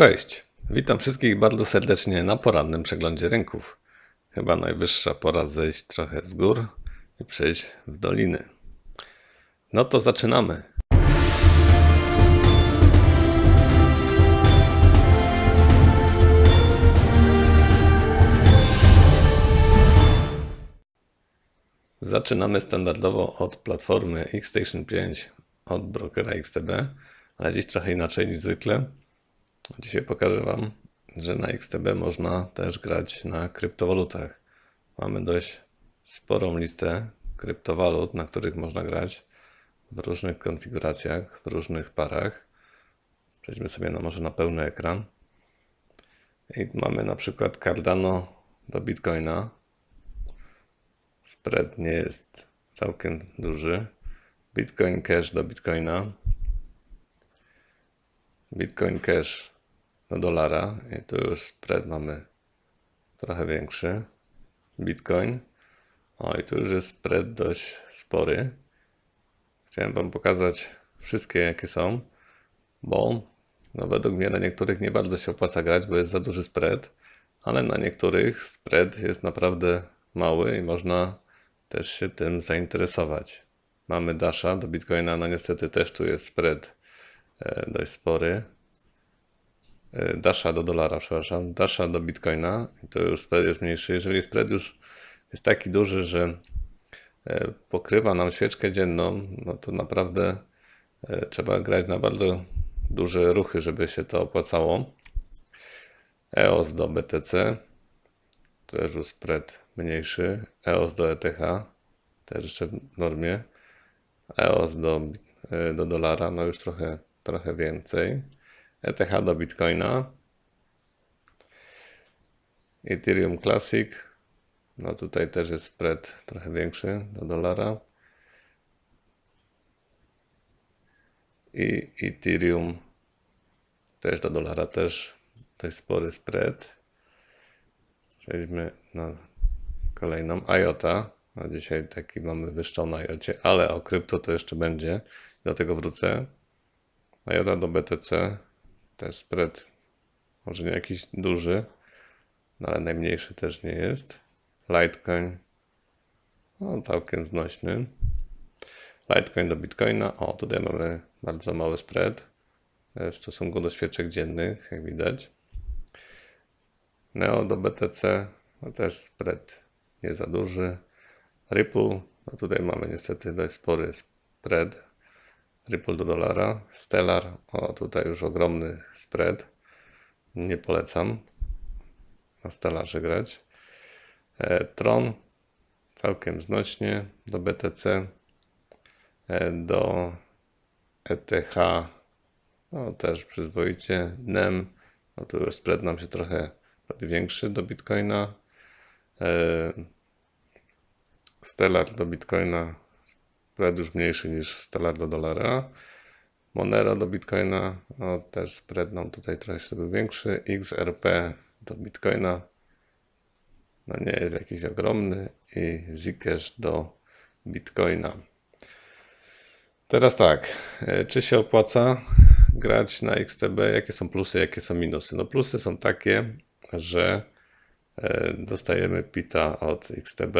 Cześć, witam wszystkich bardzo serdecznie na porannym przeglądzie rynków. Chyba najwyższa pora zejść trochę z gór i przejść w doliny. No to zaczynamy. Zaczynamy standardowo od platformy Xstation 5 od brokera XTB, ale dziś trochę inaczej niż zwykle. Dzisiaj pokażę Wam, że na XTB można też grać na kryptowalutach. Mamy dość sporą listę kryptowalut, na których można grać w różnych konfiguracjach, w różnych parach. Przejdźmy sobie na może na pełny ekran. I mamy na przykład Cardano do Bitcoina. Spread nie jest całkiem duży. Bitcoin Cash do Bitcoina. Bitcoin Cash do dolara i tu już spread mamy trochę większy. Bitcoin. O i tu już jest spread dość spory. Chciałem Wam pokazać wszystkie jakie są, bo no według mnie na niektórych nie bardzo się opłaca grać, bo jest za duży spread, ale na niektórych spread jest naprawdę mały i można też się tym zainteresować. Mamy Dasha do Bitcoina, no niestety też tu jest spread e, dość spory. E, Dasha do dolara, przepraszam. Dasha do Bitcoina to już spread jest mniejszy. Jeżeli spread już jest taki duży, że e, pokrywa nam świeczkę dzienną, no to naprawdę e, trzeba grać na bardzo duże ruchy, żeby się to opłacało. EOS do BTC, też już spread mniejszy. EOS do ETH, też jeszcze w normie. EOS do, do dolara, no już trochę, trochę więcej. ETH do Bitcoina. Ethereum Classic. No tutaj też jest spread trochę większy do dolara. I Ethereum też do dolara też dość spory spread. Przejdźmy na kolejną. IOTA. No dzisiaj taki mamy wyższą na IOTA, ale o krypto to jeszcze będzie. Do tego wrócę. IOTA do BTC też spread może nie jakiś duży, no ale najmniejszy też nie jest. Litecoin no całkiem znośny. Litecoin do Bitcoina. O, tutaj mamy bardzo mały spread e, w stosunku do świeczek dziennych, jak widać. Neo do BTC, no też spread nie za duży. Ripple, no tutaj mamy niestety dość spory spread. Ripple do dolara. Stellar, o tutaj już ogromny spread. Nie polecam na Stellarze grać. E, Tron całkiem znośnie do BTC. E, do ETH no też przyzwoicie. NEM, no tu już spread nam się trochę robi większy do Bitcoina. E, Stellar do Bitcoina spread już mniejszy niż Stellar do dolara. Monero do Bitcoina, no też spread nam tutaj trochę się był większy. XRP do Bitcoina, no nie jest jakiś ogromny. I Zcash do Bitcoina. Teraz tak, e, czy się opłaca grać na XTB? Jakie są plusy, jakie są minusy? No plusy są takie, że e, dostajemy PITA od XTB.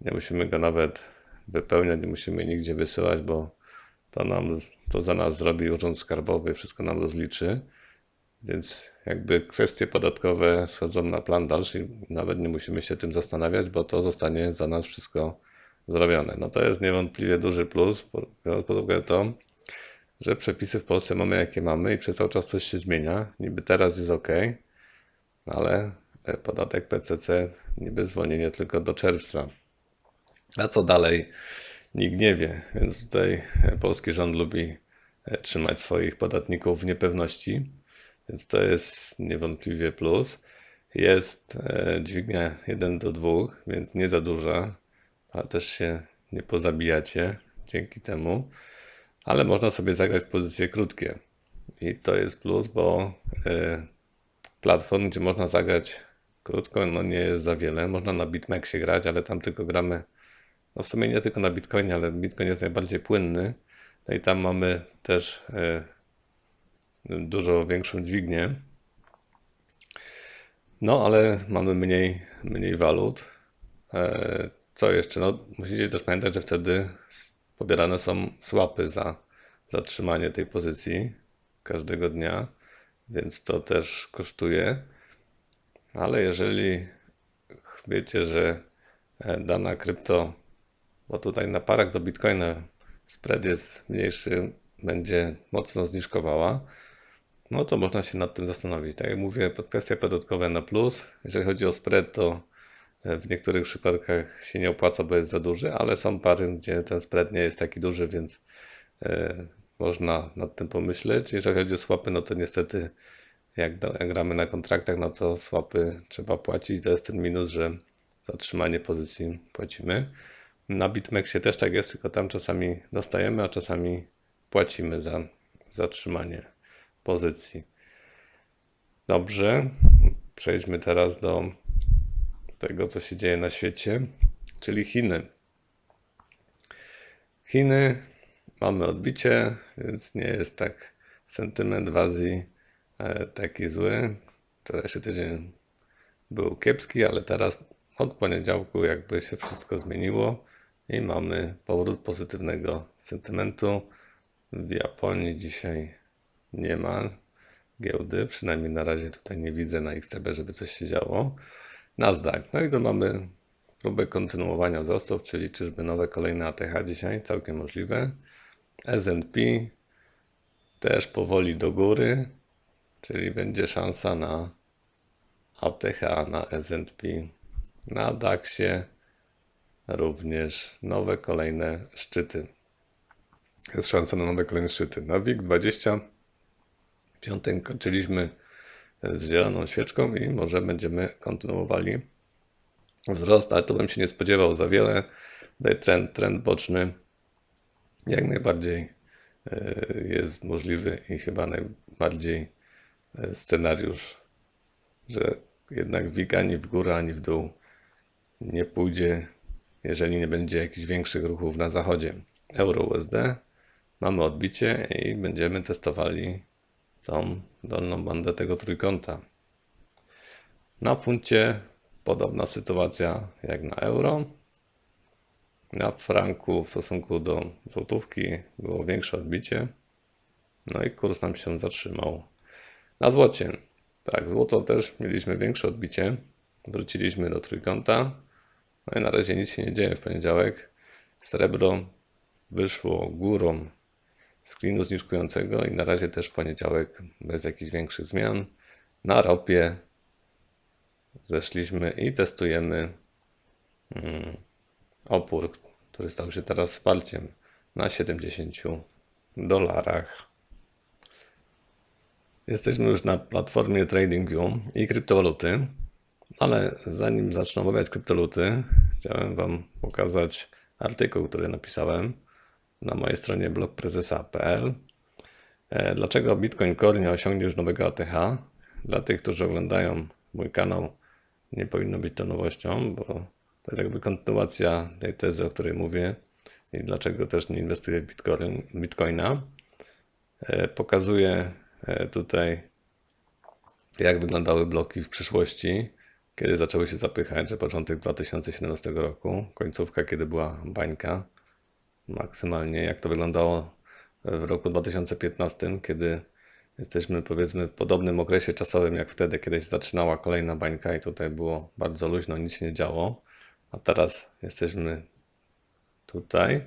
Nie musimy go nawet wypełniać, nie musimy nigdzie wysyłać, bo to nam to za nas zrobi Urząd Skarbowy, wszystko nam rozliczy. Więc jakby kwestie podatkowe schodzą na plan dalszy, nawet nie musimy się tym zastanawiać, bo to zostanie za nas wszystko zrobione. No to jest niewątpliwie duży plus, biorąc pod uwagę to, że przepisy w Polsce mamy jakie mamy i przez cały czas coś się zmienia. Niby teraz jest ok, ale podatek PCC niby zwolnienie tylko do czerwca. A co dalej? Nikt nie wie, więc tutaj e, polski rząd lubi e, trzymać swoich podatników w niepewności, więc to jest niewątpliwie plus. Jest e, dźwignia 1 do 2, więc nie za duża, ale też się nie pozabijacie dzięki temu, ale można sobie zagrać pozycje krótkie. I to jest plus, bo platform, gdzie można zagrać krótko, no nie jest za wiele. Można na Bitmexie grać, ale tam tylko gramy no w sumie nie tylko na Bitcoinie, ale Bitcoin jest najbardziej płynny. No i tam mamy też e, dużo większą dźwignię. No, ale mamy mniej, mniej walut. E, Co jeszcze? No, musicie też pamiętać, że wtedy pobierane są słapy za zatrzymanie tej pozycji każdego dnia, więc to też kosztuje. Ale jeżeli wiecie, że e, dana krypto, bo tutaj na parach do Bitcoina spread jest mniejszy, będzie mocno zniżkowała, no to można się nad tym zastanowić. Tak jak mówię, kwestia podatkowa na plus. Jeżeli chodzi o spread, to e, w niektórych przypadkach się nie opłaca, bo jest za duży, ale są pary, gdzie ten spread nie jest taki duży, więc e, można nad tym pomyśleć. Jeżeli chodzi o swapy, no to niestety jak, da- jak gramy na kontraktach, no to swapy trzeba płacić. To jest ten minus, że za trzymanie pozycji płacimy. Na BitMEXie też tak jest, tylko tam czasami dostajemy, a czasami płacimy za zatrzymanie pozycji. Dobrze, przejdźmy teraz do tego, co się dzieje na świecie, czyli Chiny. Chiny mamy odbicie, więc nie jest tak sentyment w Azji e, taki zły. Wczorajszy tydzień był kiepski, ale teraz od poniedziałku jakby się wszystko zmieniło i mamy powrót pozytywnego sentymentu. W Japonii dzisiaj nie ma giełdy, przynajmniej na razie tutaj nie widzę na XTB, żeby coś się działo. Nasdaq, no i tu mamy próbę kontynuowania wzrostów, czyli czyżby nowe kolejne ATH dzisiaj, całkiem możliwe. S&P też powoli do góry, czyli będzie szansa na ATH, na S&P. Na DAXie również nowe kolejne szczyty. Jest szansa na nowe kolejne szczyty. Na WIG20 piątym kończyliśmy z zieloną świeczką i może będziemy kontynuowali wzrost, ale tu bym się nie spodziewał za wiele. Tutaj trend, trend boczny jak najbardziej e, jest możliwy i chyba najbardziej e, scenariusz, że jednak WIG ani w górę, ani w dół nie pójdzie, jeżeli nie będzie jakichś większych ruchów na zachodzie. Euro USD mamy odbicie i będziemy testowali tą dolną bandę tego trójkąta. Na funcie podobna sytuacja jak na euro. Na franku w stosunku do złotówki było większe odbicie. No i kurs nam się zatrzymał. Na złocie. Tak, złoto też mieliśmy większe odbicie. Wróciliśmy do trójkąta. No i na razie nic się nie dzieje w poniedziałek. Srebro wyszło górą z klinu zniżkującego i na razie też poniedziałek bez jakichś większych zmian. Na ropie zeszliśmy i testujemy mm, opór, który stał się teraz wsparciem na 70 dolarach. Jesteśmy już na platformie TradingView i kryptowaluty, ale zanim zacznę omawiać kryptowaluty, chciałem Wam pokazać artykuł, który napisałem na mojej stronie blogprezesa.pl. E, Dlaczego Bitcoin Core nie osiągnie już nowego ATH? Dla tych, którzy oglądają mój kanał, nie powinno być to nowością, bo to jest jakby kontynuacja tej tezy, o której mówię i dlaczego też nie inwestuję w Bitcoin, Bitcoina. E, Pokazuję e, tutaj, jak wyglądały bloki w przyszłości, kiedy zaczęły się zapychać, że początek 2017 roku, końcówka, kiedy była bańka, maksymalnie jak to wyglądało w roku 2015, kiedy jesteśmy powiedzmy w podobnym okresie czasowym jak wtedy, kiedy się zaczynała kolejna bańka i tutaj było bardzo luźno, nic się nie działo, a teraz jesteśmy tutaj.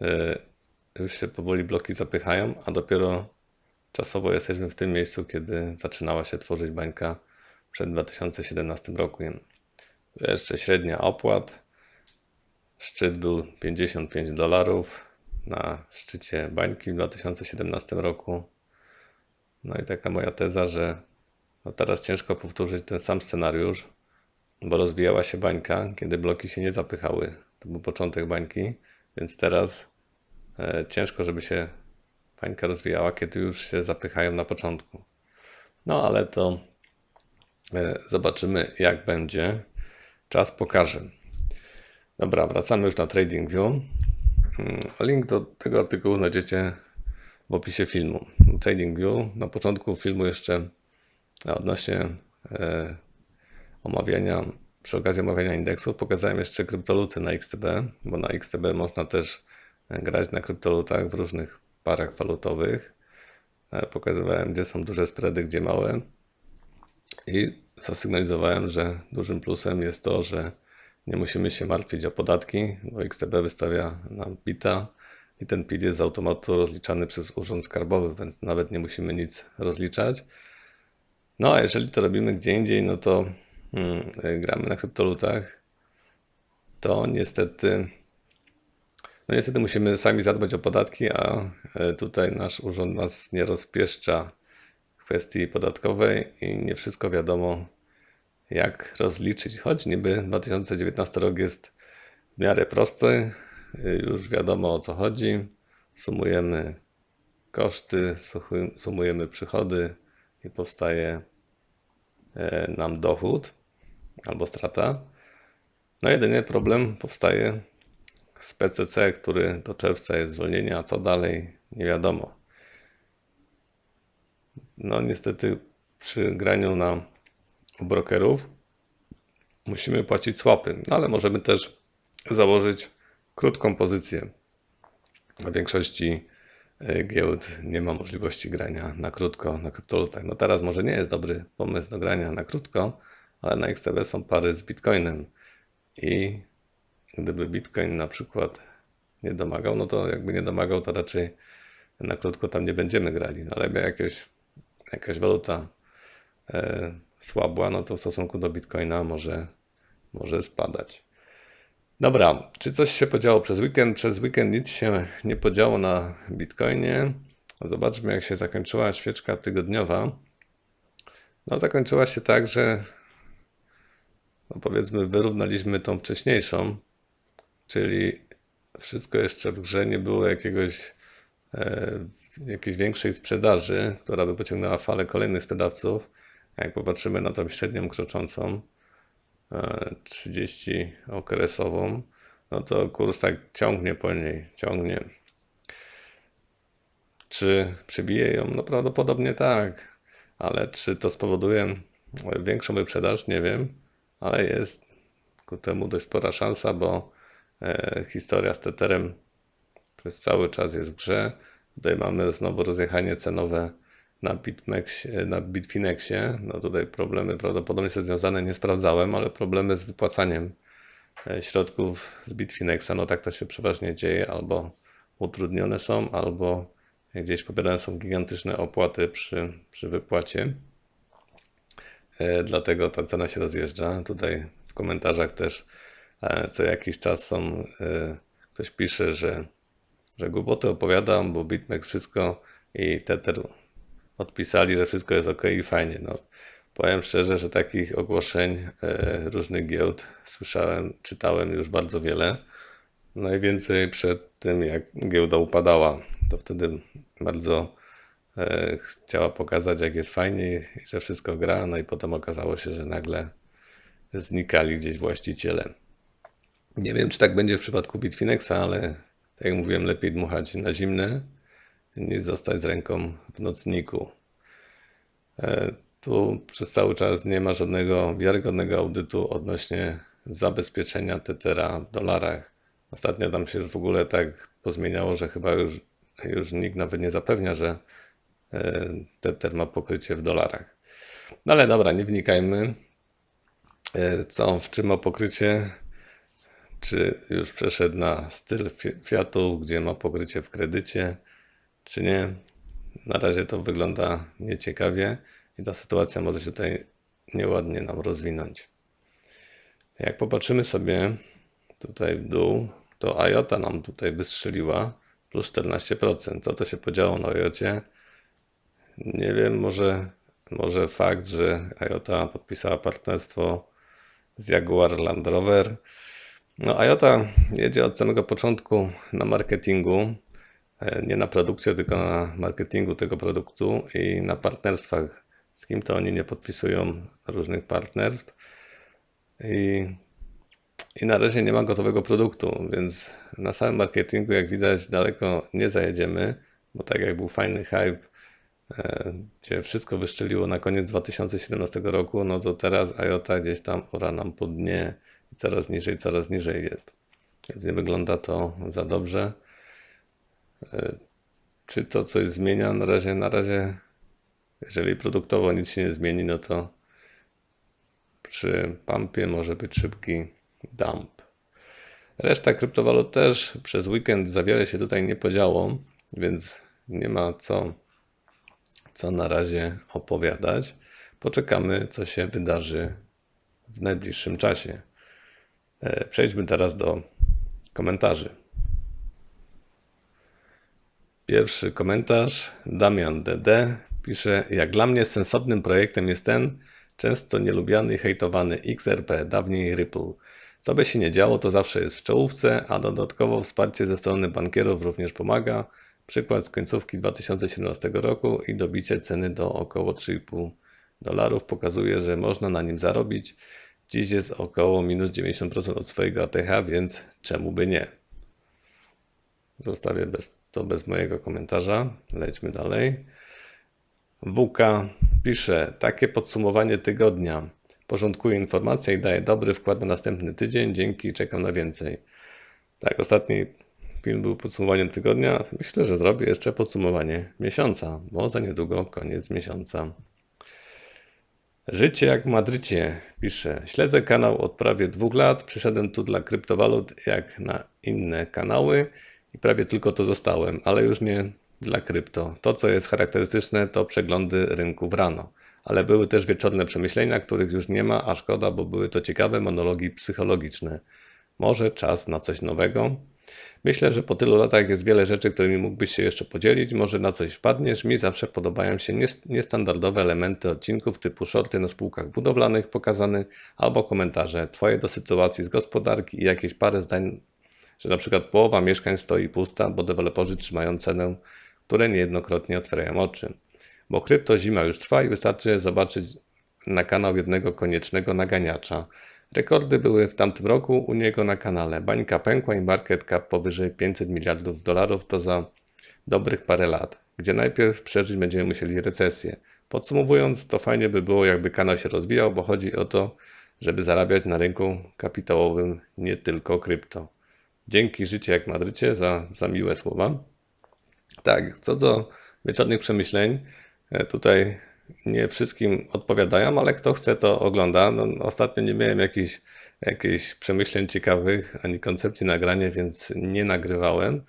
Yy, Już się powoli bloki zapychają, a dopiero czasowo jesteśmy w tym miejscu, kiedy zaczynała się tworzyć bańka przed 2017 rokiem. Jeszcze średnia opłat. Szczyt był 55 dolarów na szczycie bańki w 2017 roku. No i taka moja teza, że no teraz ciężko powtórzyć ten sam scenariusz, bo rozwijała się bańka, kiedy bloki się nie zapychały. To był początek bańki, więc teraz e, ciężko, żeby się bańka rozwijała, kiedy już się zapychają na początku. No ale to zobaczymy, jak będzie. Czas pokaże. Dobra, wracamy już na TradingView. Mm, Link do tego artykułu znajdziecie w opisie filmu. TradingView. Na początku filmu jeszcze odnośnie e, omawiania, przy okazji omawiania indeksów, pokazałem jeszcze kryptoluty na XTB, bo na XTB można też e, grać na kryptolutach w różnych parach walutowych. E, Pokazywałem, gdzie są duże spready, gdzie małe. I zasygnalizowałem, że dużym plusem jest to, że nie musimy się martwić o podatki, bo XTB wystawia nam PITA i ten PIT jest z automatu rozliczany przez Urząd Skarbowy, więc nawet nie musimy nic rozliczać. No a jeżeli to robimy gdzie indziej, no to hmm, gramy na kryptolutach, to niestety no niestety musimy sami zadbać o podatki, a e, tutaj nasz urząd nas nie rozpieszcza w kwestii podatkowej i nie wszystko wiadomo jak rozliczyć. Choć niby 2019 rok jest w miarę prosty, y, już wiadomo o co chodzi. Sumujemy koszty, sumujemy przychody i powstaje e, nam dochód albo strata. No jedynie problem powstaje z PCC, który do czerwca jest zwolnienie, a co dalej nie wiadomo. No niestety przy graniu na brokerów musimy płacić swapy, no ale możemy też założyć krótką pozycję. W większości e, giełd nie ma możliwości grania na krótko na kryptolutach. No teraz może nie jest dobry pomysł do grania na krótko, ale na XTB są pary z Bitcoinem i gdyby Bitcoin na przykład nie domagał, no to jakby nie domagał, to raczej na krótko tam nie będziemy grali. No ale jakieś, jakaś waluta e, słabła, no to w stosunku do Bitcoina może, może spadać. Dobra, czy coś się podziało przez weekend? Przez weekend nic się nie podziało na Bitcoinie. Zobaczmy, jak się zakończyła świeczka tygodniowa. No, zakończyła się tak, że no powiedzmy, wyrównaliśmy tą wcześniejszą, czyli wszystko jeszcze w grze nie było jakiegoś e, jakiejś większej sprzedaży, która by pociągnęła falę kolejnych sprzedawców. Jak popatrzymy na tą średnią kroczącą, e, 30 okresową, no to kurs tak ciągnie po niej, ciągnie. Czy przebije ją? No prawdopodobnie tak, ale czy to spowoduje większą wyprzedaż? Nie wiem, ale jest ku temu dość spora szansa, bo e, historia z Tetherem przez cały czas jest w grze. Tutaj mamy znowu rozjechanie cenowe na na Bitfinexie. No tutaj problemy prawdopodobnie są związane, nie sprawdzałem, ale problemy z wypłacaniem e, środków z Bitfinexa. No tak to się przeważnie dzieje, albo utrudnione są, albo gdzieś pobierane są gigantyczne opłaty przy, przy wypłacie. E, Dlatego ta cena się rozjeżdża. Tutaj w komentarzach też e, co jakiś czas są, ktoś pisze, że, że głupoty opowiadam, bo BitMEX wszystko i Tether odpisali, że wszystko jest ok i fajnie. No, powiem szczerze, że takich ogłoszeń e, różnych giełd słyszałem, czytałem już bardzo wiele. Najwięcej przed tym, jak giełda upadała. To wtedy bardzo e, chciała pokazać, jak jest fajnie i że wszystko gra. No i potem okazało się, że nagle znikali gdzieś właściciele. Nie wiem, czy tak będzie w przypadku Bitfinexa, ale tak jak mówiłem, lepiej dmuchać na zimne niż zostać z ręką w nocniku. E, Tu przez cały czas nie ma żadnego wiarygodnego audytu odnośnie zabezpieczenia Tethera w dolarach. Ostatnio tam się już w ogóle tak pozmieniało, że chyba już, już nikt nawet nie zapewnia, że e, Tether ma pokrycie w dolarach. No ale dobra, nie wnikajmy. E, Co, w czym ma pokrycie? Czy już przeszedł na styl Fi- Fiatu, gdzie ma pokrycie w kredycie, czy nie? Na razie to wygląda nieciekawie i ta sytuacja może się tutaj nieładnie nam rozwinąć. Jak popatrzymy sobie tutaj w dół, to IOTA nam tutaj wystrzeliła plus 14%. Co to się podziało na IOTie? Nie wiem, może, może fakt, że IOTA podpisała partnerstwo z Jaguar Land Rover. No, IOTA jedzie od samego początku na marketingu, nie na produkcję, tylko na marketingu tego produktu i na partnerstwach. Z kim to oni nie podpisują różnych partnerstw. I, I na razie nie ma gotowego produktu, więc na samym marketingu, jak widać, daleko nie zajedziemy, bo tak jak był fajny hype e, gdzie wszystko wyszczeliło na koniec 2017 roku, no to teraz IOTA gdzieś tam ora nam po dnie i coraz niżej, coraz niżej jest. Więc nie wygląda to za dobrze. Czy to coś zmienia? Na razie, na razie, jeżeli produktowo nic się nie zmieni, no to przy pumpie może być szybki dump. Reszta kryptowalut też przez weekend za wiele się tutaj nie podziało, więc nie ma co, co na razie opowiadać. Poczekamy, co się wydarzy w najbliższym czasie. E, Przejdźmy teraz do komentarzy. Pierwszy komentarz. Damian DD pisze: Jak dla mnie sensownym projektem jest ten, często nielubiany i hejtowany XRP, dawniej Ripple. Co by się nie działo, to zawsze jest w czołówce, a dodatkowo wsparcie ze strony bankierów również pomaga. Przykład z końcówki 2017 roku i dobicie ceny do około 3,5 dolarów pokazuje, że można na nim zarobić. Dziś jest około minus 90% od swojego ATH, więc czemu by nie? Zostawię bez, to bez mojego komentarza. Lećmy dalej. WK pisze, takie podsumowanie tygodnia. Porządkuje informacje i daje dobry wkład na następny tydzień. Dzięki, czekam na więcej. Tak, ostatni film był podsumowaniem tygodnia. Myślę, że zrobię jeszcze podsumowanie miesiąca, bo za niedługo koniec miesiąca. Życie jak w Madrycie, pisze. Śledzę kanał od prawie dwóch lat. Przyszedłem tu dla kryptowalut jak na inne kanały i prawie tylko to zostałem, ale już nie dla krypto. To, co jest charakterystyczne, to przeglądy rynków rano. Ale były też wieczorne przemyślenia, których już nie ma, a szkoda, bo były to ciekawe monologi psychologiczne. Może czas na coś nowego? Myślę, że po tylu latach jest wiele rzeczy, którymi mógłbyś się jeszcze podzielić. Może na coś wpadniesz. Mi zawsze podobają się nies- niestandardowe elementy odcinków typu shorty na spółkach budowlanych pokazane albo komentarze Twoje do sytuacji z gospodarki i jakieś parę zdań, że na przykład połowa mieszkań stoi pusta, bo deweloperzy trzymają cenę, które niejednokrotnie otwierają oczy. Bo krypto zima już trwa i wystarczy zobaczyć na kanał jednego koniecznego naganiacza. Rekordy były w tamtym roku u niego na kanale. Bańka pękła i market cap powyżej 500 miliardów dolarów to za dobrych parę lat, gdzie najpierw przeżyć będziemy musieli recesję. Podsumowując, to fajnie by było, jakby kanał się rozwijał, bo chodzi o to, żeby zarabiać na rynku kapitałowym, nie tylko krypto. Dzięki życie jak Madrycie za, za miłe słowa. Tak, co do wieczornych przemyśleń, e, tutaj nie wszystkim odpowiadają, ale kto chce, to ogląda. No, ostatnio nie miałem jakichś, jakichś przemyśleń ciekawych, ani koncepcji nagrania, więc nie nagrywałem.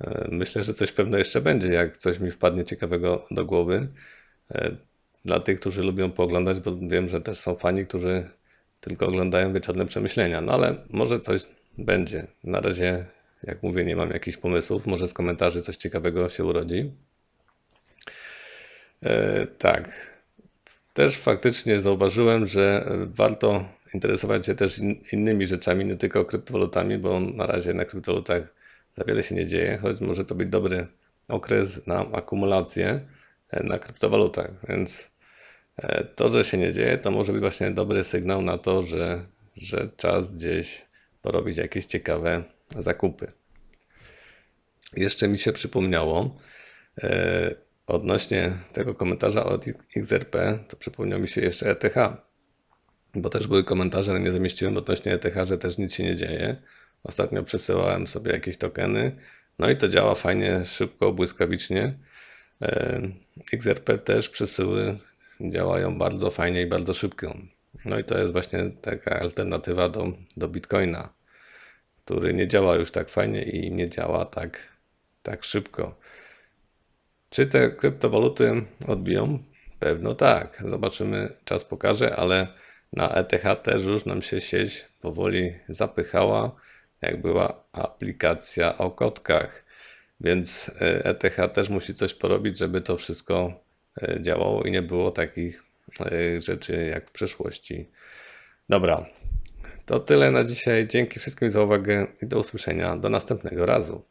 E, Myślę, że coś pewno jeszcze będzie, jak coś mi wpadnie ciekawego do głowy. E, Dla tych, którzy lubią pooglądać, bo wiem, że też są fani, którzy tylko oglądają wieczorne przemyślenia. No ale może coś będzie. Na razie, jak mówię, nie mam jakichś pomysłów. Może z komentarzy coś ciekawego się urodzi. E, tak. Też faktycznie zauważyłem, że warto interesować się też in, innymi rzeczami, nie tylko kryptowalutami, bo na razie na kryptowalutach za wiele się nie dzieje, choć może to być dobry okres na akumulację e, na kryptowalutach. Więc e, to, że się nie dzieje, to może być właśnie dobry sygnał na to, że, że czas gdzieś porobić jakieś ciekawe zakupy. Jeszcze mi się przypomniało, e, odnośnie tego komentarza od XRP, to przypomniał mi się jeszcze ETH, bo też były komentarze, ale nie zamieściłem odnośnie ETH, że też nic się nie dzieje. Ostatnio przesyłałem sobie jakieś tokeny, no i to działa fajnie, szybko, błyskawicznie. E, XRP też przesyły działają bardzo fajnie i bardzo szybko. No i to jest właśnie taka alternatywa do, do Bitcoina, który nie działa już tak fajnie i nie działa tak, tak szybko. Czy te kryptowaluty odbiją? Pewno tak. Zobaczymy, czas pokaże, ale na ETH też już nam się sieć powoli zapychała, jak była aplikacja o kotkach. Więc e, ETH też musi coś porobić, żeby to wszystko e, działało i nie było takich e, rzeczy jak w przeszłości. Dobra, to tyle na dzisiaj. Dzięki wszystkim za uwagę i do usłyszenia do następnego razu.